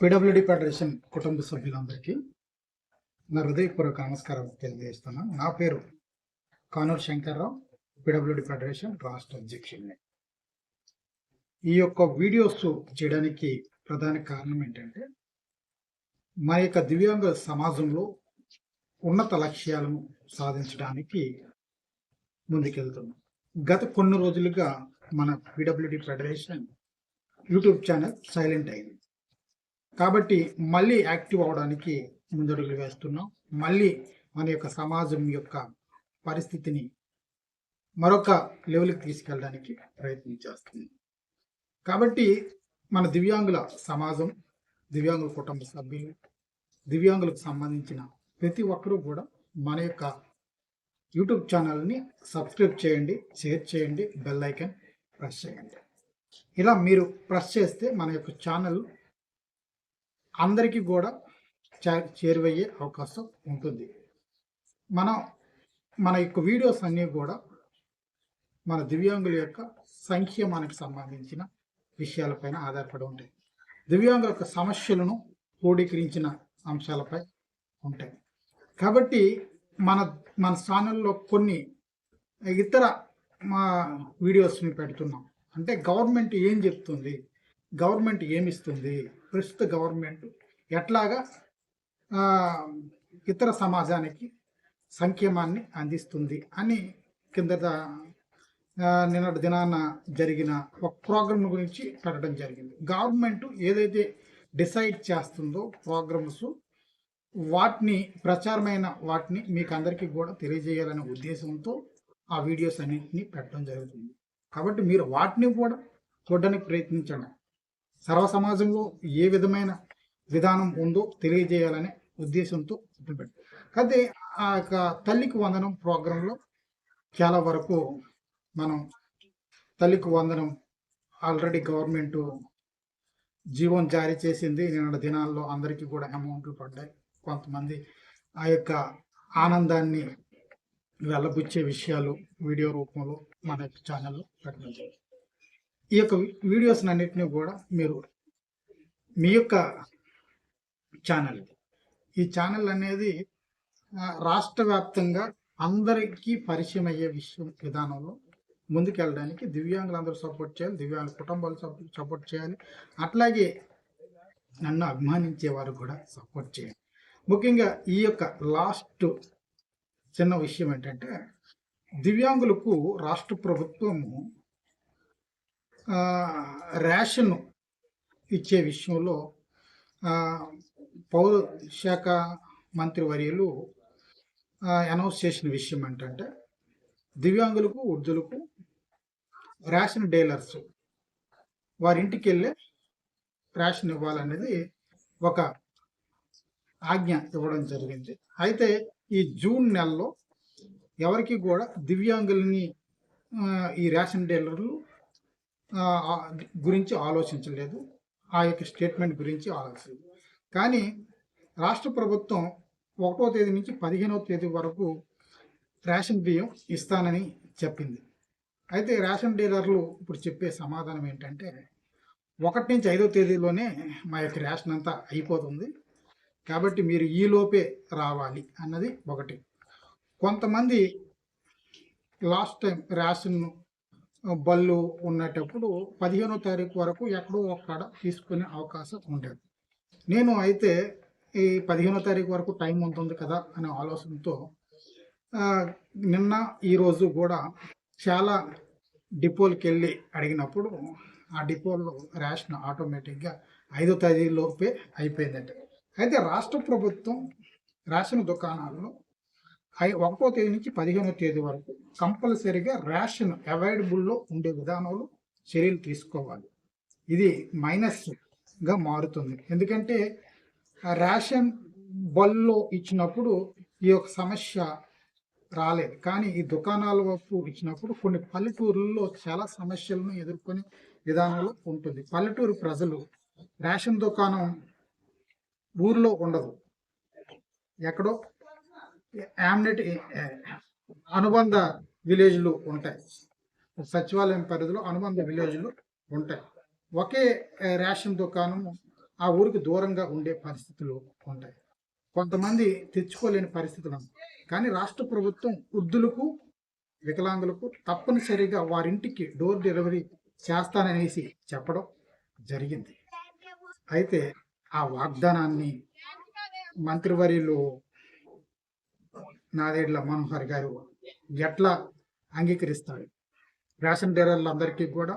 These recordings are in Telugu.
పిడబ్ల్యూడి ఫెడరేషన్ కుటుంబ సభ్యులందరికీ నా హృదయపూర్వక నమస్కారం తెలియజేస్తున్నాను నా పేరు కానూరు శంకర్రావు పిడబ్ల్యూడి ఫెడరేషన్ రాష్ట్ర అధ్యక్షుడిని. ఈ యొక్క వీడియోస్ చేయడానికి ప్రధాన కారణం ఏంటంటే మా యొక్క దివ్యాంగ సమాజంలో ఉన్నత లక్ష్యాలను సాధించడానికి ముందుకెళ్తున్నాం. గత కొన్ని రోజులుగా మన PWD federation YouTube channel silent అయింది. కాబట్టి మళ్ళీ యాక్టివ్ అవడానికి ముందడుగులు వేస్తున్నాం. మళ్ళీ మన యొక్క సమాజం యొక్క పరిస్థితిని మరొక లెవెల్కి తీసుకెళ్ళడానికి ప్రయత్నం చేస్తుంది కాబట్టి మన దివ్యాంగుల సమాజం దివ్యాంగుల కుటుంబ సభ్యులు దివ్యాంగులకు సంబంధించిన ప్రతి ఒక్కరూ కూడా మన యొక్క యూట్యూబ్ ఛానల్ని సబ్స్క్రైబ్ చేయండి షేర్ చేయండి బెల్ ఐకన్ ప్రెస్ చేయండి. ఇలా మీరు ప్రెస్ చేస్తే మన యొక్క ఛానల్ అందరికీ కూడా చే- చేరువయ్యే అవకాశం ఉంటుంది. మనం మన యొక్క వీడియోస్ అన్నీ కూడా మన దివ్యాంగుల యొక్క సంఖ్య మనకి సంబంధించిన విషయాలపైన ఆధారపడి ఉంటాయి. దివ్యాంగుల యొక్క సమస్యలను క్రోడీకరించిన అంశాలపై ఉంటాయి. కాబట్టి మన మన ఛానల్లో కొన్ని ఇతర మా వీడియోస్ని పెడుతున్నాం. అంటే గవర్నమెంట్ ఏం చెప్తుంది? గవర్నమెంట్ ఏమిస్తుంది? ప్రస్తుత గవర్నమెంట్ ఎట్లాగా ఇతర సమాజానికి సంక్షేమాన్ని అందిస్తుంది అని కింద నిన్నటి దినాన జరిగిన ఒక ప్రోగ్రామ్ గురించి పెట్టడం జరిగింది. గవర్నమెంట్ ఏదైతే డిసైడ్ చేస్తుందో ప్రోగ్రామ్స్ వాటిని ప్రచారమైన వాటిని మీకు అందరికీ కూడా తెలియజేయాలనే ఉద్దేశంతో ఆ వీడియోస్ అన్నింటినీ పెట్టడం జరుగుతుంది. కాబట్టి మీరు వాటిని కూడా చూడడానికి ప్రయత్నించండి. సర్వ సమాజంలో ఏ విధమైన విధానం ఉందో తెలియజేయాలనే ఉద్దేశంతో పెట్టారు అయితే ఆ యొక్క తల్లికి వందనం ప్రోగ్రాంలో చాలా వరకు మనం తల్లికి వందనం ఆల్రెడీ గవర్నమెంట్ జీవం జారీ చేసింది. నిన్న దినాల్లో అందరికీ కూడా అమౌంట్లు పడ్డాయి. కొంతమంది ఆ యొక్క ఆనందాన్ని వెళ్ళబుచ్చే విషయాలు వీడియో రూపంలో మన యొక్క ఛానల్లో పెట్టడం జరిగింది ఈ యొక్క వీడియోస్ అన్నిటిని కూడా మీరు మీ యొక్క ఛానల్. ఈ ఛానల్ అనేది రాష్ట్ర వ్యాప్తంగా అందరికీ పరిచయం అయ్యే విషయం విధానంలో ముందుకెళ్ళడానికి దివ్యాంగులందరూ సపోర్ట్ చేయాలి దివ్యాంగుల కుటుంబాలు సపోర్ట్ సపోర్ట్ చేయాలి. అట్లాగే నన్ను అభిమానించే వారు కూడా సపోర్ట్ చేయాలి ముఖ్యంగా ఈ యొక్క లాస్ట్ చిన్న విషయం ఏంటంటే దివ్యాంగులకు రాష్ట్ర ప్రభుత్వము రేషన్ ఇచ్చే విషయంలో పౌర శాఖ మంత్రి వర్యులు అనౌన్స్ చేసిన విషయం ఏంటంటే దివ్యాంగులకు వృద్ధులకు రేషన్ డీలర్స్ వారి ఇంటికి వెళ్ళే రేషన్ ఇవ్వాలనేది ఒక ఆజ్ఞ ఇవ్వడం జరిగింది. అయితే ఈ జూన్ నెలలో ఎవరికి కూడా దివ్యాంగులని ఈ రేషన్ డీలర్లు గురించి ఆలోచించలేదు. ఆ యొక్క స్టేట్మెంట్ గురించి ఆలోచించలేదు. కానీ రాష్ట్ర ప్రభుత్వం ఒకటో తేదీ నుంచి పదిహేనవ తేదీ వరకు రేషన్ బియ్యం ఇస్తానని చెప్పింది. అయితే రేషన్ డీలర్లు ఇప్పుడు చెప్పే సమాధానం ఏంటంటే ఒకటి నుంచి ఐదో తేదీలోనే మా యొక్క రేషన్ అంతా అయిపోతుంది. కాబట్టి మీరు ఈలోపే రావాలి అన్నది ఒకటి. కొంతమంది లాస్ట్ టైం రేషన్ బళ్ళు ఉన్నటప్పుడు పదిహేనో తారీఖు వరకు ఎక్కడో ఒక్కడ తీసుకునే అవకాశం ఉండేది. నేను అయితే ఈ పదిహేనో తారీఖు వరకు టైం ఉంటుంది కదా అనే ఆలోచనతో నిన్న ఈరోజు కూడా చాలా డిపోలకి వెళ్ళి అడిగినప్పుడు ఆ డిపోలో రేషన్ ఆటోమేటిక్గా ఐదో తేదీలోపే అయిపోయిందంట. అయితే రాష్ట్ర ప్రభుత్వం రేషన్ దుకాణాల్లో ఒకటో తేదీ నుంచి పదిహేనో తేదీ వరకు కంపల్సరీగా రేషన్ అవైలబుల్లో ఉండే విధానంలో చర్యలు తీసుకోవాలి. ఇది మైనస్గా మారుతుంది. ఎందుకంటే రేషన్ బల్లో ఇచ్చినప్పుడు ఈ యొక్క సమస్య రాలేదు. కానీ ఈ దుకాణాల వైపు ఇచ్చినప్పుడు కొన్ని పల్లెటూరుల్లో చాలా సమస్యలను ఎదుర్కొనే విధానంలో ఉంటుంది. పల్లెటూరు ప్రజలు రేషన్ దుకాణం ఊర్లో ఉండదు. ఎక్కడో యామ్నెట్ అనుబంధ విలేజ్లు ఉంటాయి. సచివాలయం పరిధిలో అనుబంధ విలేజ్లు ఉంటాయి. ఒకే రేషన్ దుకాణం ఆ ఊరికి దూరంగా ఉండే పరిస్థితులు ఉంటాయి. కొంతమంది తెచ్చుకోలేని పరిస్థితులు కానీ రాష్ట్ర ప్రభుత్వం వృద్ధులకు వికలాంగులకు తప్పనిసరిగా వారింటికి డోర్ డెలివరీ చేస్తాననేసి చెప్పడం జరిగింది. అయితే ఆ వాగ్దానాన్ని మంత్రివర్యులు నాదేడ్ల మనోహర్ గారు ఎట్లా అంగీకరిస్తాడు? రేషన్ డీలర్లందరికీ కూడా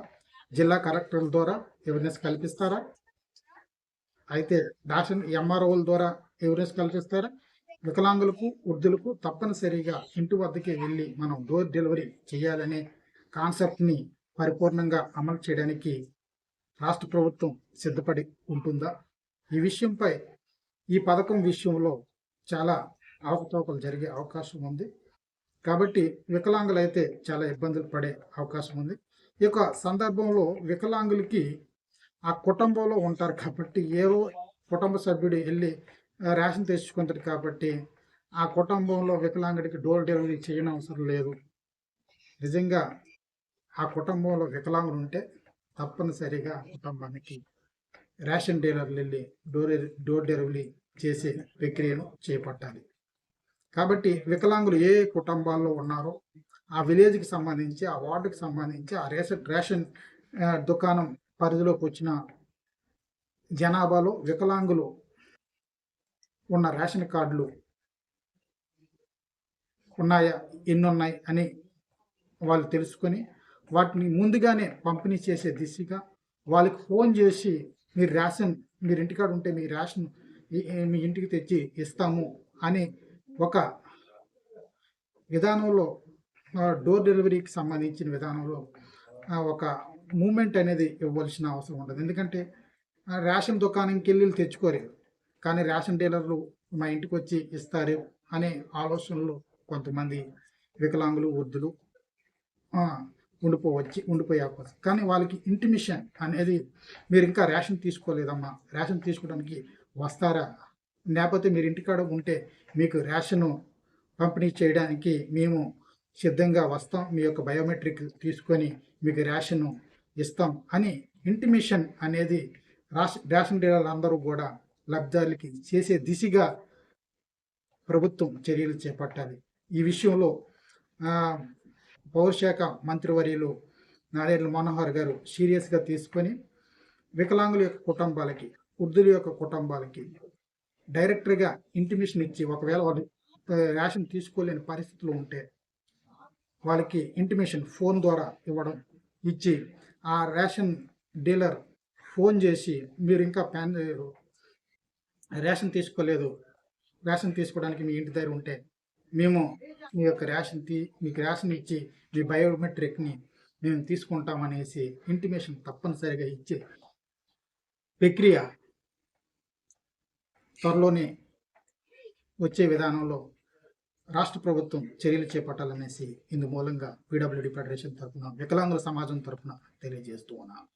జిల్లా కలెక్టర్ల ద్వారా అవేర్నెస్ కల్పిస్తారా? అయితే రేషన్ ఎంఆర్ఓల ద్వారా అవేర్నెస్ కల్పిస్తారా? వికలాంగులకు వృద్ధులకు తప్పనిసరిగా ఇంటి వద్దకి వెళ్ళి మనం డోర్ డెలివరీ చేయాలనే కాన్సెప్ట్ని పరిపూర్ణంగా అమలు చేయడానికి రాష్ట్ర ప్రభుత్వం సిద్ధపడి ఉంటుందా? ఈ విషయంపై ఈ పథకం విషయంలో చాలా అవకతవకలు జరిగే అవకాశం ఉంది. కాబట్టి వికలాంగులు అయితే చాలా ఇబ్బందులు పడే అవకాశం ఉంది. ఈ యొక్క సందర్భంలో వికలాంగులకి ఆ కుటుంబంలో ఉంటారు కాబట్టి ఏవో కుటుంబ సభ్యుడు వెళ్ళి రేషన్ తెచ్చుకుంటారు కాబట్టి ఆ కుటుంబంలో వికలాంగుడికి డోర్ డెలివరీ చేయడం అవసరం లేదు. నిజంగా ఆ కుటుంబంలో వికలాంగులు ఉంటే తప్పనిసరిగా కుటుంబానికి రేషన్ డీలర్లు వెళ్ళి డోర్ డోర్ డెలివరీ చేసే ప్రక్రియను చేపట్టాలి. కాబట్టి వికలాంగులు ఏ కుటుంబాల్లో ఉన్నారో ఆ విలేజ్కి సంబంధించి ఆ వార్డుకి సంబంధించి ఆ రేషన్ రేషన్ దుకాణం పరిధిలోకి వచ్చిన జనాభాలో వికలాంగులు ఉన్న రేషన్ కార్డులు ఉన్నాయా? ఎన్ని ఉన్నాయి అని వాళ్ళు తెలుసుకొని వాటిని ముందుగానే పంపిణీ చేసే దిశగా వాళ్ళకి ఫోన్ చేసి మీరు రేషన్ మీరు ఇంటికాడ ఉంటే మీ రేషన్ మీ ఇంటికి తెచ్చి ఇస్తాము అని ఒక విధానంలో డోర్ డెలివరీకి సంబంధించిన విధానంలో ఒక మూమెంట్ అనేది ఇవ్వాల్సిన అవసరం ఉంటుంది ఎందుకంటే రేషన్ దుకాణంకి వెళ్ళి తెచ్చుకోరు. కానీ రేషన్ డీలర్లు మా ఇంటికి వచ్చి ఇస్తారు అనే ఆలోచనలు కొంతమంది వికలాంగులు వృద్ధులు ఉండిపోవచ్చు ఉండిపోయే కానీ వాళ్ళకి ఇంటిమిషన్ అనేది మీరు ఇంకా రేషన్ తీసుకోలేదమ్మా. రేషన్ తీసుకోవడానికి వస్తారా? లేకపోతే మీరు ఇంటికాడ ఉంటే మీకు రేషను పంపిణీ చేయడానికి మేము సిద్ధంగా వస్తాం. మీ యొక్క బయోమెట్రిక్ తీసుకొని మీకు రేషను ఇస్తాం అని ఇంటిమేషన్ అనేది రాష్ రేషన్ డీలర్లు అందరూ కూడా లబ్ధాలకి చేసే దిశగా ప్రభుత్వం చర్యలు చేపట్టాలి. ఈ విషయంలో పౌరశాఖ మంత్రివర్యులు నారాయణ మనోహర్ గారు సీరియస్గా తీసుకొని వికలాంగుల యొక్క కుటుంబాలకి వృద్ధుల యొక్క కుటుంబాలకి డైరెక్టర్గా ఇంటిమేషన్ ఇచ్చి ఒకవేళ వాళ్ళు రేషన్ తీసుకోలేని పరిస్థితులు ఉంటే వాళ్ళకి ఇంటిమేషన్ ఫోన్ ద్వారా ఇవ్వడం ఇచ్చి ఆ రేషన్ డీలర్ ఫోన్ చేసి మీరు ఇంకా ప్యాన్ రేషన్ తీసుకోలేదు రేషన్ తీసుకోవడానికి మీ ఇంటి దగ్గర ఉంటే మేము మీ యొక్క రేషన్ తీ మీకు రేషన్ ఇచ్చి మీ బయోమెట్రిక్ని మేము తీసుకుంటామనేసి ఇంటిమేషన్ తప్పనిసరిగా ఇచ్చే ప్రక్రియ త్వరలోనే వచ్చే విధానంలో రాష్ట్ర ప్రభుత్వం చర్యలు చేపట్టాలనేసి ఇందు మూలంగా పీడబ్ల్యూడి ఫెడరేషన్ తరఫున వికలాంగుల సమాజం తరఫున తెలియజేస్తూ ఉన్నాను